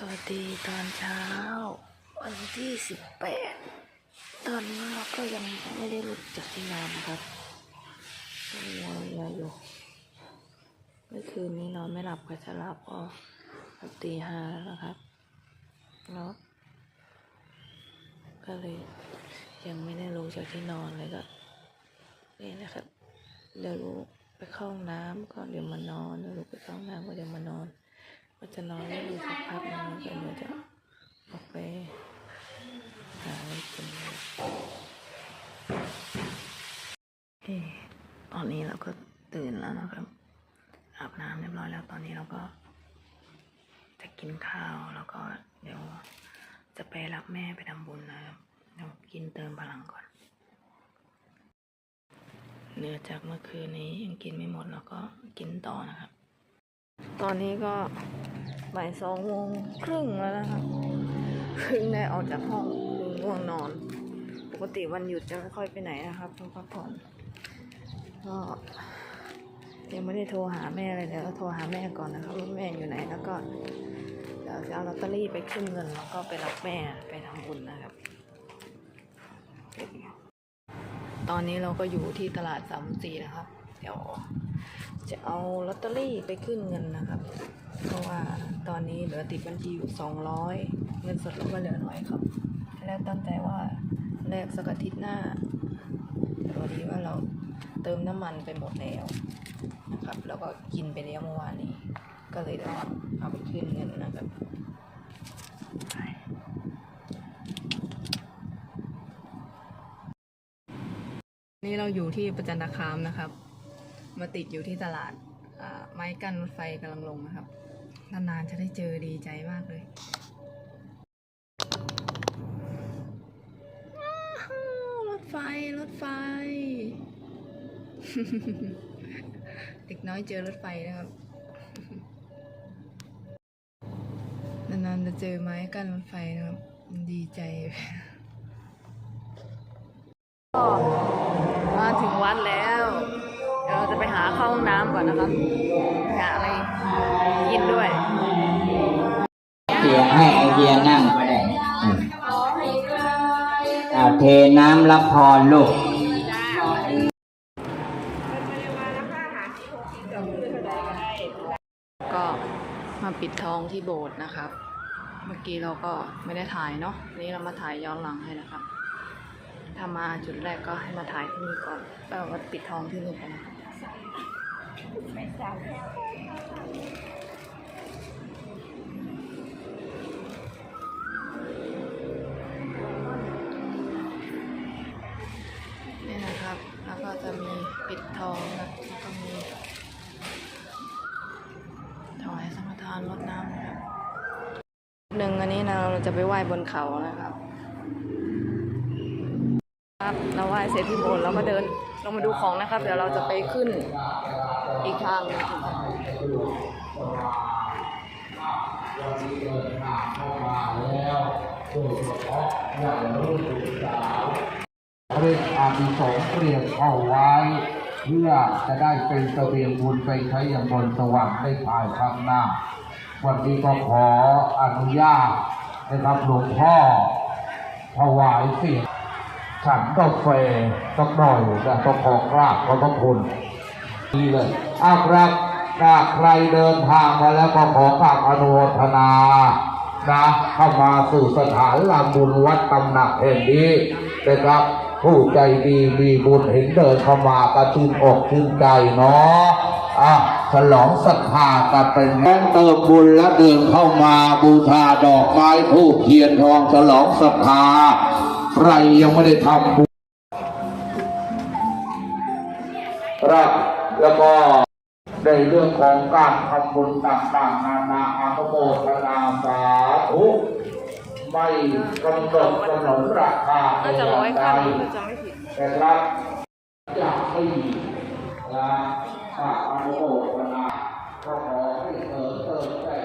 สวัสดีตอนเช้า วันที่สิบแปดตอนนี้เราก็ยังไม่ได้ลุกจากที่นอนครับยังงอยอยู่เมื่อคืนนี้นอนไม่หลับก็จะหลับก็ตีห้าแล้วครับเนาะก็เลยยังไม่ได้ลงจากที่นอนเลยก็นี่นะครับ เดี๋ยวลูกไปเข้าห้องน้ำก่อนเดี๋ยวมานอนเดี๋ยวลูกไปเข้าห้องน้ำก็เดี๋ยวมานอน ก็จะนอนด้อยู่สักพักนึงแล้วก็เดี๋ยวจะออกไปหาอะไรกินเอ๊ะตอนนี้เราก็ตื่นแล้วนะครับอาบน้ำเรียบร้อยแล้วตอนนี้เราก็ จะกินข้าวแล้วก็เดี๋ยวจะไปรับแม่ไปทำบุญนะครับเดี๋ยวกินเติมพลังก่อนเหลือจากเมื่อคืนนี้ยังกินไม่หมดแล้วก็กินต่อนะครับ ตอนนี้ก็บ่ายสองโมงครึ่งแล้วนะครับเพิ่งได้ออกจากห้องคือง่วงนอน ปกติวันหยุดจะไม่ค่อยไปไหนนะครับต้องพักผ่อนก็ยังไม่ได้โทรหาแม่เลยเดี๋ยวโทรหาแม่ก่อนนะครับว่าแม่อยู่ไหนแล้วก็เดี๋ยวจะเอาลอตเตอรี่ไปขึ้นเงินแล้วก็ไปรับแม่ไปทำบุญนะครับ ตอนนี้เราก็อยู่ที่ตลาดสามสีนะครับ เดี๋ยว จะเอาลอตเตอรี่ไปขึ้นเงินนะครับ เพราะว่าตอนนี้เหลือติดบัญชีอยู่สองร้อยเงินสดเราก็เหลือน้อยครับ แล้วตั้งใจว่าแลกสักอาทิตย์หน้าแต่พอดีว่าเราเติมน้ำมันไปหมดแล้วนะครับ แล้วก็กินไปแล้วเมื่อวานนี้ ก็เลยต้องเอาไปขึ้นเงินนะครับนี่เราอยู่ที่ประจันตคามนะครับ มาติดอยู่ที่ตลาดไม้กั้นรถไฟกำลังลงนะครับ นานๆจะได้เจอดีใจมากเลยรถไฟ รถไฟ เด็กน้อยเจอรถไฟนะครับ นานๆจะเจอไม้กั้นรถไฟนะครับ ดีใจก็มาถึงวัดแล้ว เดี๋ยวเราจะไปหาเข้าห้องน้ำก่อนนะครับหาอะไรกินด้วยเสียให้ไอเดียนั่งก็ได้อืมอ่าเทน้ำรับพรลูกก็มาปิดทองที่โบสถ์นะครับ เมื่อกี้เราก็ไม่ได้ถ่ายเนาะนี่เรามาถ่ายย้อนหลังให้นะครับถ้ามาจุดแรกก็ให้มาถ่ายที่นี่ก่อนแล้วมาปิดทองที่นี่กันนะครับ นี่นะครับ แล้วก็จะมีปิดทองนะแล้วก็มีถวายสังฆทานรดน้ำนะครับหนึ่งอันนี้นะเราจะไปไหว้บนเขานะครับครับเราไหว้เสร็จที่โบสถ์เราก็เดินลงมาดูของนะครับ เดี๋ยวเราจะไปขึ้น อีกทางเรียกอาภิสงเปลี่ยนเข้าไว้ เพื่อจะได้เป็นเสบียงบุญไปใช้อย่างบนสวรรค์ได้ภายข้างหน้า วันนี้ก็ขออนุญาตนะครับหลวงพ่อถวายเสียงฉันกาแฟสักหน่อยนะต้องขอกราบขอบพระคุณ นี่เลยอาครับถ้าใครเดินทางมาแล้วก็ขอกราบอนุโมทนานะเข้ามาสู่สถานลาบุญวัดตำหนักแห่งนี้นะครับ ผู้ใจดีมีบุญเห็นเดินเข้ามาก็ชื่นอกชื่นใจเนาะอะฉลองศรัทธากันเป็นแม่เติมบุญและเดินเข้ามาบูชาดอกไม้ทูบเทียนทองฉลองศรัทธาใครยังไม่ได้ทำบุญครับ แล้วก็ในเรื่องของการทำบุญต่างๆนานาอานุโมทนาสาธุไม่กำหนดกำหนดราคาน่าจะจะไม่ผิดแต่รับอยากให้มีนะถ้าอนุโมทนาก็ขอให้เติมเติมแต่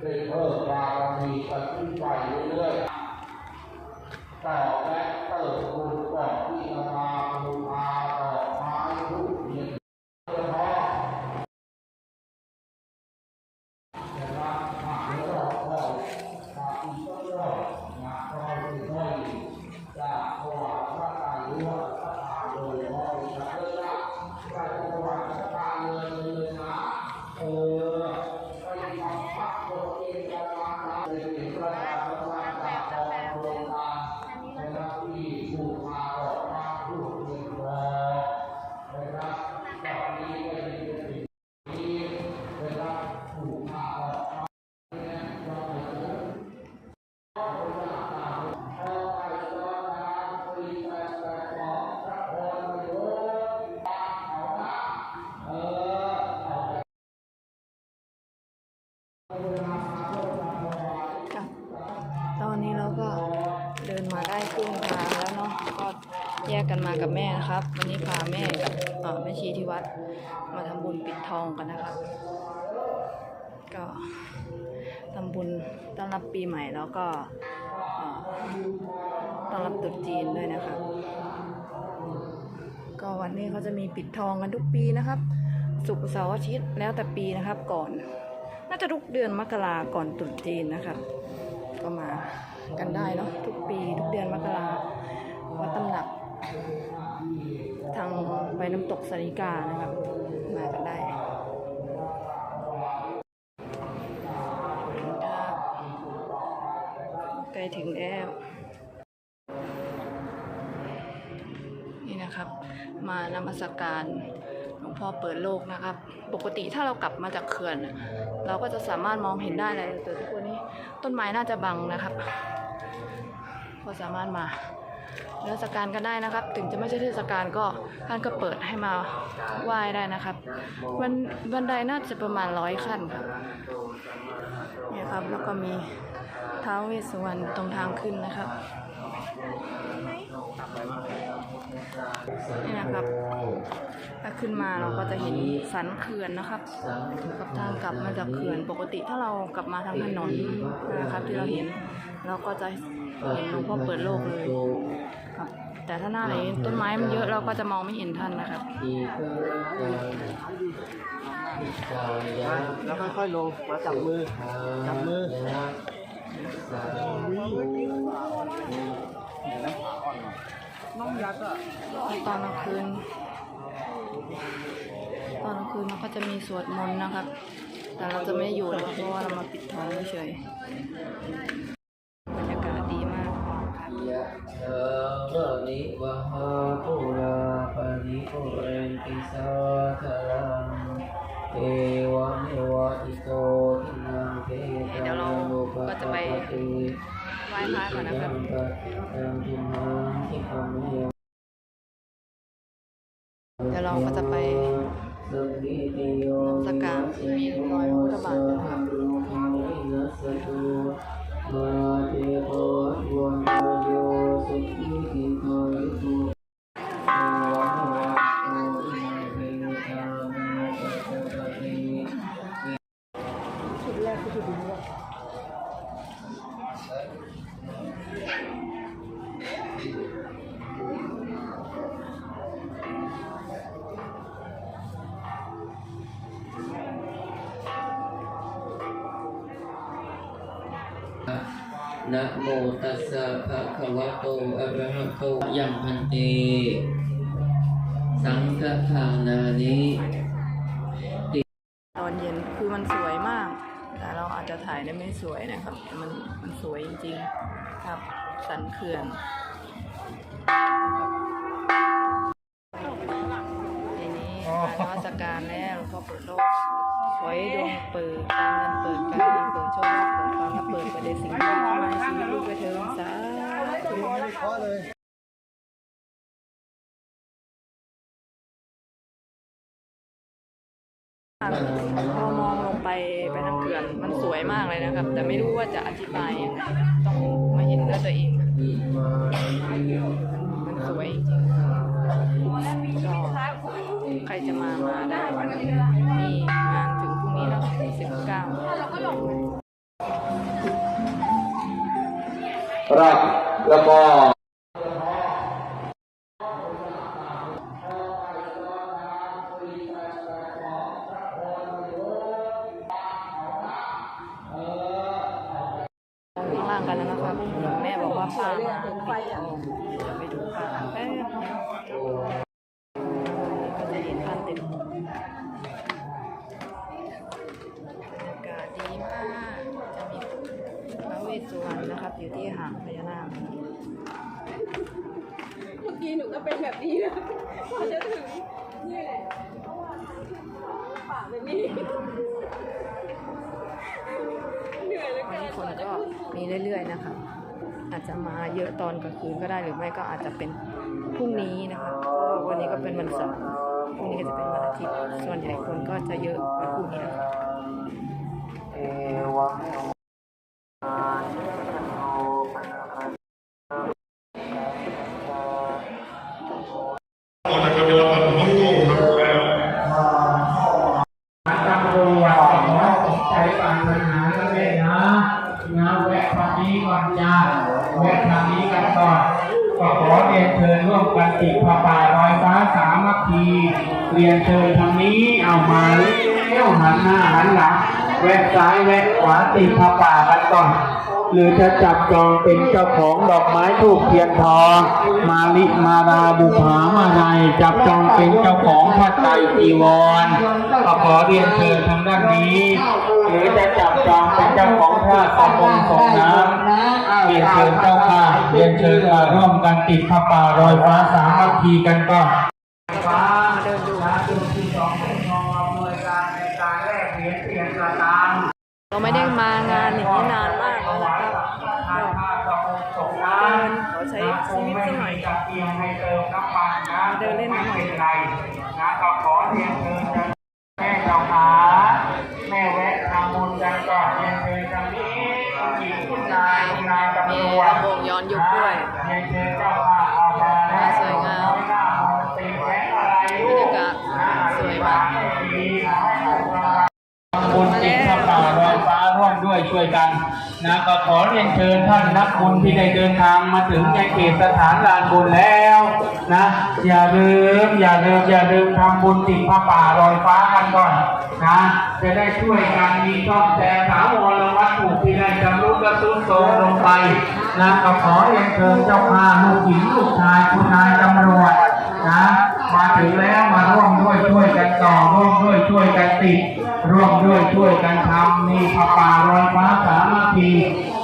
ได้เพิ่มบารมีกันขึ้นไป กับแม่นะครับ วันนี้พาแม่กับแม่ชีที่วัด มาทำบุญปิดทองกันนะครับ ก็ทำบุญต้อนรับปีใหม่แล้วก็ต้อนรับตรุษจีนด้วยนะครับก็วันนี้เขาจะมีปิดทองกันทุกปีนะครับศุกร์เสาร์อาทิตย์แล้วแต่ปีนะครับก่อน น่าจะทุกเดือนมกราก่อนตรุษจีนนะครับ ก็มากันได้เนาะทุกปี ทุกเดือนมกราวัดตำหนักางไปน้ำตกสริกานะครับ มากันได้ใกล้ถึงแล้ว นี่นะครับ มานมัสการหลวงพ่อเปิดโลกนะครับ ปกติถ้าเรากลับมาจากเขื่อน เราก็จะสามารถมองเห็นได้เลยแต่ทุกวันนี้ต้นไม้น่าจะบังนะครับ ก็สามารถมา เทศกาลกันได้นะครับ ถึงจะไม่ใช่เทศกาลก็ท่านก็เปิดให้มาไหว้ได้นะครับวันบันไดน่าจะประมาณร้อยขั้นครับเนี่ยครับแล้วก็มีท้าวเวสสุวรรณตรงทางขึ้นนะครับนี่นะครับถ้าขึ้นมาเราก็จะเห็นสันเขื่อนนะครับกับทางกลับมาจากเขื่อนปกติถ้าเรากลับมาทางถนนนะครับที่เราเห็นเราก็จะเห็นหลวงพ่อเปิดโลกเลย แต่ถ้าหน้าไหนต้นไม้มันเยอะเราก็จะมองไม่เห็นท่านนะครับแล้วค่อยๆลงมาจับมือ จับมือน้องยักษ์อะตอนกลางคืน ตอนกลางคืนมันก็จะมีสวดมนต์นะครับ แต่เราจะไม่อยู่นะครับเพราะว่าเรามาปิดทองเฉยๆ ครับยะถาวะนิวหาปุราปริปุเรนติสาคลังเอวะเมวะอิโตทินังเทเดี๋ยวเราก็จะไปไหว้พระก่อนนะครับเดี๋ยวเราก็จะไปนมัสการมีรอยพระพุทธบาทนะครั ตัสสะภะคะวะโตอะระหะโตยังพันเต สังฆทานานิตอนเย็นคือมันสวยมาก แต่เราอาจจะถ่ายได้ไม่สวยนะครับแต่มันมันสวยจริงๆครับ สันเขื่อนทีนี้มานมัสการแล้วหลวงพ่อเปิดโลก ขอให้ดวงเปิดการเงินเปิดการงานเปิดโชคลาภเปิดความรับเปิดประเด็นสิ่งที่เข้ามาในชีวิตลูกไปเถิดสาธุ ไม่ได้เคาเลยพอมองลงไปไปทางเขื่อนมันสวยมากเลยนะครับ แต่ไม่รู้ว่าจะอธิบายยังไงต้องมาเห็นด้วยตัวเองอิมานิมันสวยจริงๆก็ใครจะมามาได้ สิบเก้ารับแล้วก็ข้างล่างกันแล้วนะครับ แม่บอกว่าป้ามาปิดทองจะไปดูป้าแป๊บนึงก็จะเห็นท่านเต็มบรรยากาศดีมาก จะมีพระเวสสุวรรณนะครับ อยู่ที่หางพญานาค เมื่อกี้หนูก็เป็นแบบนี้นะพอจะถึงนี่แหละปากแบบนี้เหนื่อยเหลย วัน เก็มีเรื่อยๆนะคะ อาจจะมาเยอะตอนกลางคืนก็ได้หรือไม่ก็อาจจะเป็นพรุ่งนี้นะคะก็วันนี้ก็เป็นวันเสาร์พรุ่งนี้ก็จะเป็นวันอาทิตย์ส่วนใหญ่คนก็จะเยอะวันพรุ่งนี้นะคะเมวะ เรียนเชิญทางนี้เอามาเลี้ยวหันหน้าหันหลังแวะซ้ายแวะขวาติดพระป่ากันก่อนหรือจะจับจองเป็นเจ้าของดอกไม้ทูบเทียนทอง มาลิมาราบุภามาใดจับจองเป็นเจ้าของพระไตรจีวรก็ขอเรียนเชิญทางด้านนี้ หรือจะจับจองเป็นเจ้าของผ้าสบงสงน้ำเรียนเชิญเจ้าค่ะเรียนเชิญมาร่วมกันติดพระป่ารอยฟ้าสามัคคีกันก่อนฟ้า เดินดู สาธุที่สองเป็นกองอำนวยการในการแลกเหรียญ เปลี่ยนสตางค์เราไม่ได้มางานอย่างนี้นานมากแล้วนะครับเดินส่งน้ำขอใช้ชีวิตสักหน่อยเดินเล่นหน่อยนะเป็นไรนะก็ขอเรียนเชิญกันแม่เจ้าขา ช่วยกันนะก็ขอเรียนเชิญท่านนักบุญที่ได้เดินทางมาถึงในเขตสถานลานบุญแล้วนะอย่าลืมอย่าลืมอย่าลืมทำบุญติดพระป่าลอยฟ้ากันก่อนนะจะได้ช่วยกันมีช่องแต่ถาวรวัตถุที่ได้จำรุดและทรุดโทมลงไปนะก็ขอเรียนเชิญเจ้าพาลูกหญิงลูกชายคุณนายตำรวจนะมาถึงแล้วมาร่วมด้วยช่วยกันต่อร่วมด้วยช่วยกันติด ร่วมด้วยช่วยกันทำนี่พระป่ารอยฟ้าสามัคคี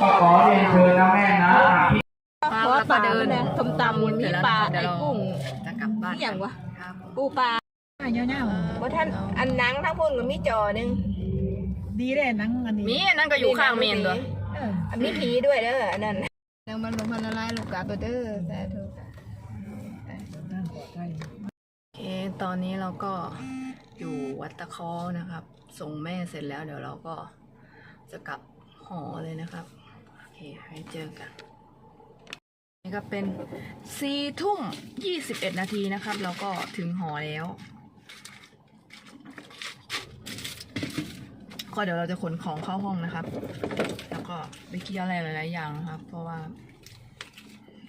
ก็ขอเรียนเชิญนะแม่นะอภิมาแล้วก็เดินส้มตำเสร็จแล้วปลาเดี๋ยวไอ้เรากุ้งจะกลับบ้านอหย่างวะครับปูปลาว่าท่านอันหนังทั้งพุ่นกับมีจอหนึงดีเลยหนังอันนี้มีอันนั้นก็อยู่ข้างเมนด้วยเอออันมีผีด้วยเด้ออันนั้นนางมันลงพันละลายลูกกาเด้อสาธุนั่นปลอดภัยโอเคตอนนี้เราก็อยู่วัดตะเคอนะครับ ส่งแม่เสร็จแล้วเดี๋ยวเราก็จะกลับหอเลยนะครับ โอเคไว้เจอกัน นี่ก็เป็นสี่ทุ่มยี่สิบเอ็ดนาทีนะครับ เราก็ถึงหอแล้ว ก็เดี๋ยวเราจะขนของเข้าห้องนะครับ แล้วก็ไปเคลียร์อะไรหลาย ๆ อย่างนะครับ เพราะว่า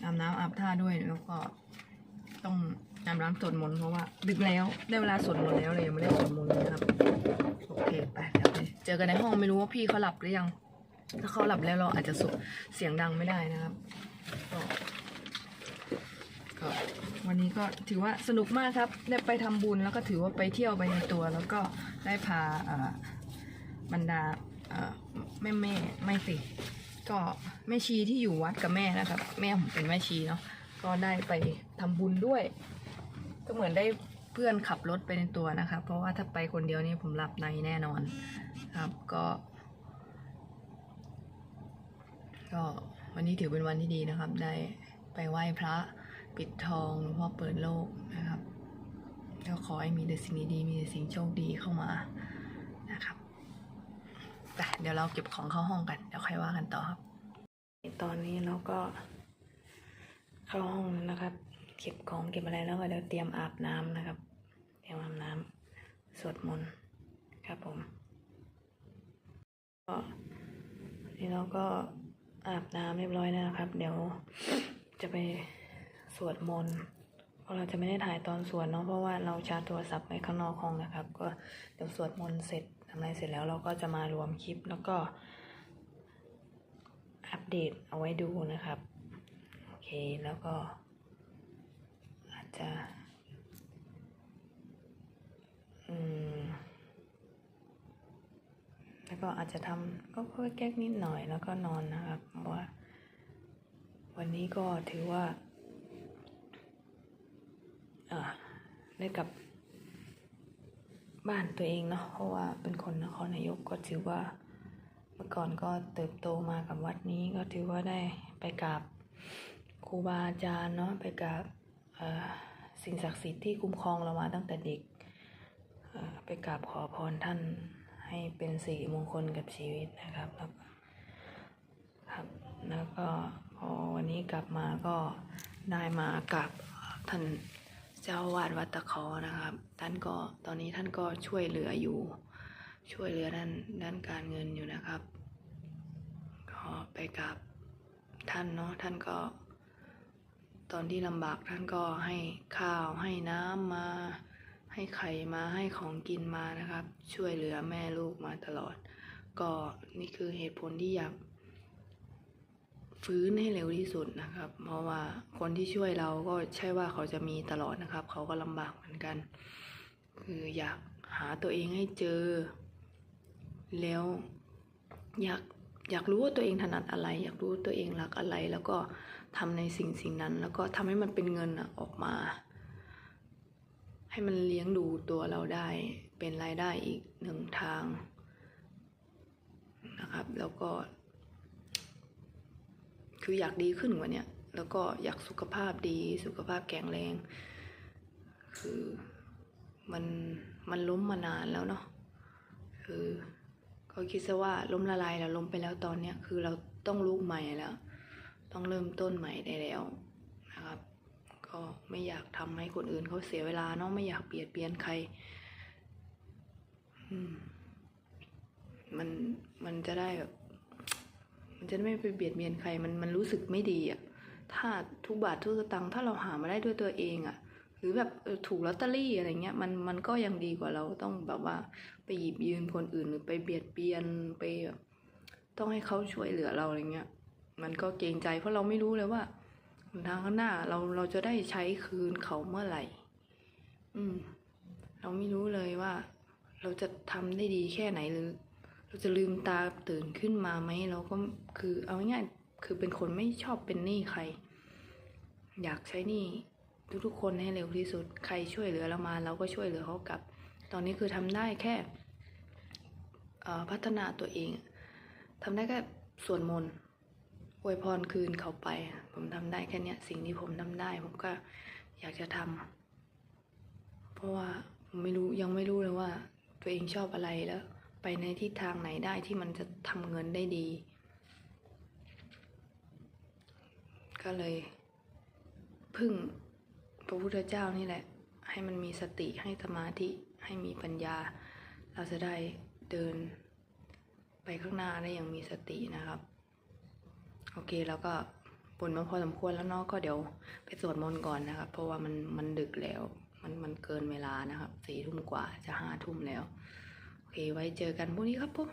อาบน้ำอาบท่าด้วยแล้วก็ต้อง อาบน้ำสวดมนต์เพราะว่า ดึกแล้วได้เวลาสวดมนต์แล้วเลยยังไม่ได้สวดมนต์นะครับ โอเคไปเดี๋ยวไปเจอกันในห้องไม่รู้ว่าพี่เขาหลับหรือยัง ถ้าเขาหลับแล้วเราอาจจะสุเสียงดังไม่ได้นะครับก็ก็วันนี้ก็ถือว่าสนุกมากครับ ได้ไปทำบุญแล้วก็ถือว่าไปเที่ยวไปในตัว แล้วก็ได้พาบรรดาแม่แม่ไม่สิก็แม่ชีที่อยู่วัดกับแม่นะครับ แม่ผมเป็นแม่ชีเนาะก็ได้ไปทำบุญด้วย ก็เหมือนได้เพื่อนขับรถไปในตัวนะครับเพราะว่าถ้าไปคนเดียวนี่ผมหลับในแน่นอนครับก็ ก็วันนี้ถือเป็นวันที่ดีนะครับ ได้ไปไหว้พระปิดทองหลวงพ่อเปิดโลกนะครับก็ขอให้มีแต่สิ่งดีๆมีแต่สิ่งโชคดีเข้ามานะครับไปเดี๋ยวเราเก็บของเข้าห้องกันเดี๋ยวค่อยว่ากันต่อครับ ตอนนี้เราก็เข้าห้องแล้วนะครับ เก็บของเก็บอะไรแล้วก็เดี๋ยวเตรียมอาบน้ำนะครับ เตรียมอาบน้ำสวดมนต์ครับผมก็นี่เราก็อาบน้ำเรียบร้อยแล้วนะครับ เดี๋ยวจะไปสวดมนต์เพราะเราจะไม่ได้ถ่ายตอนสวดเนาะเพราะว่าเราชาร์จโทรศัพท์ไว้ข้างนอกห้องนะครับ ก็เดี๋ยวสวดมนต์เสร็จทำอะไรเสร็จแล้วเราก็จะมารวมคลิปแล้วก็อัปเดตเอาไว้ดูนะครับ โอเคแล้วก็ จะอืมแล้วก็อาจจะทำก็ค่อยแก๊กนิดหน่อยแล้วก็นอนนะครับว่า วันนี้ก็ถือว่าอ่าได้กลับบ้านตัวเองเนาะเพราะว่าเป็นคนนครนายกก็ถือว่าเมื่อก่อนก็เติบโตมากับวัดนี้ก็ถือว่าได้ไปกราบครูบาอาจารย์เนาะไปกราบเอ่อ สิ่งศักดิ์สิทธิ์ที่คุ้มครองเรามาตั้งแต่เด็กไปกราบขอพรท่านให้เป็นสิริมงคลกับชีวิตนะครับแล้วครับแล้วก็พอวันนี้กลับมาก็ได้มากับท่านเจ้าวาดวัดตะคอนะครับ ท่านก็ตอนนี้ท่านก็ช่วยเหลืออยู่ ช่วยเหลือด้านด้านการเงินอยู่นะครับ ก็ไปกับท่านเนาะท่านก็ ตอนที่ลำบากท่านก็ให้ข้าวให้น้ำมา ให้ไข่มาให้ของกินมานะครับ ช่วยเหลือแม่ลูกมาตลอด ก็นี่คือเหตุผลที่อยากฟื้นให้เร็วที่สุดนะครับ เพราะว่าคนที่ช่วยเราก็ใช่ว่าเขาจะมีตลอดนะครับ เขาก็ลำบากเหมือนกัน คืออยากหาตัวเองให้เจอ แล้วอยากอยากรู้ว่าตัวเองถนัดอะไร อยากรู้ตัวเองรักอะไรแล้วก็ ทำในสิ่งสิ่งนั้น แล้วก็ทำให้มันเป็นเงินอะออกมา ให้มันเลี้ยงดูตัวเราได้เป็นรายได้อีกหนึ่งทางนะครับ แล้วก็ คืออยากดีขึ้นกว่าเนี้ยแล้วก็อยากสุขภาพดีสุขภาพแข็งแรง คือมันมันล้มมานานแล้วเนาะคือก็คิดซะว่าล้มละลายแล้วล้มไปแล้วตอนเนี้ยคือเราต้องลุกใหม่แล้ว ต้องเริ่มต้นใหม่ได้แล้วนะครับ ก็ไม่อยากทำให้คนอื่นเขาเสียเวลาเนาะไม่อยากเบียดเบียนใครมันมันจะได้แบบมันจะไม่ไปเบียดเบียนใครมันมันรู้สึกไม่ดีอะถ้าทุกบาททุกสตังค์ถ้าเราหามาได้ด้วยตัวเองอะหรือแบบถูกลอตเตอรี่อะไรเงี้ยมันมันก็ยังดีกว่าเราต้องแบบว่าไปหยิบยืมคนอื่นหรือไปเบียดเบียนไปแบบต้องให้เขาช่วยเหลือเราอะไรเงี้ย มันก็เกรงใจเพราะเราไม่รู้เลยว่าทางข้างหน้าเราเราจะได้ใช้คืนเขาเมื่อไหร่ อืม เราไม่รู้เลยว่า เราจะทำได้ดีแค่ไหนหรือ เราจะลืมตาตื่นขึ้นมาไหมเราก็คือเอาง่ายๆคือเป็นคนไม่ชอบเป็นหนี้ใคร อยากใช้หนี้ทุกๆคนให้เร็วที่สุด ใครช่วยเหลือเรามา เราก็ช่วยเหลือเขากลับ ตอนนี้คือทำได้แค่พัฒนาตัวเองทำได้แค่สวดมนต์ อวยพรคืนเขาไป ผมทำได้แค่เนี้ยสิ่งที่ผมทำได้ ผมก็อยากจะทำเพราะว่าผมไม่รู้ยังไม่รู้เลยว่า ตัวเองชอบอะไรแล้ว ไปในทิศทางไหนได้ที่มันจะทำเงินได้ดี ก็เลย พึ่งพระพุทธเจ้านี่แหละ ให้มันมีสติให้สมาธิให้มีปัญญา เราจะได้เดินไปข้างหน้าได้อย่างมีสตินะครับ โอเคแล้วก็บ่นมาพอสมควรแล้วเนาะก็เดี๋ยวไปสวดมนต์ก่อนนะครับ เพราะว่ามันมันดึกแล้ว มันมันเกินเวลานะครับสี่ทุ่มกว่าจะห้าทุ่มแล้ว โอเคไว้เจอกันพรุ่งนี้ครับผม